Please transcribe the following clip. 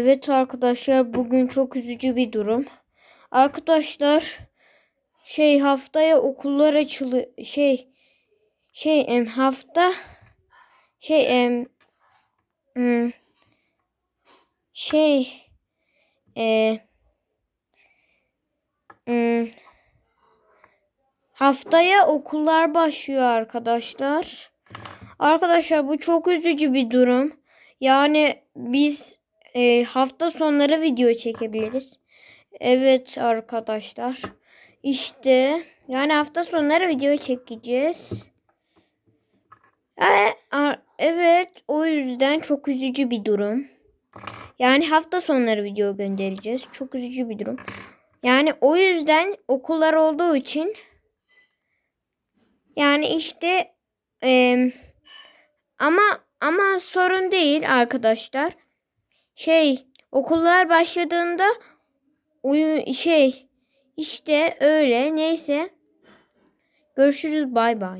Evet arkadaşlar bugün çok üzücü bir durum. Arkadaşlar şey haftaya okullar açılı şey şey em hafta şey em hmm, şey e, hmm, haftaya okullar başlıyor arkadaşlar. Arkadaşlar bu çok üzücü bir durum. Yani biz e, hafta sonları video çekebiliriz. Evet arkadaşlar. İşte yani hafta sonları video çekeceğiz. E, evet o yüzden çok üzücü bir durum. Yani hafta sonları video göndereceğiz. Çok üzücü bir durum. Yani o yüzden okullar olduğu için yani işte em, ama ama sorun değil arkadaşlar. Şey okullar başladığında uyum şey işte öyle neyse. Görüşürüz bay bay.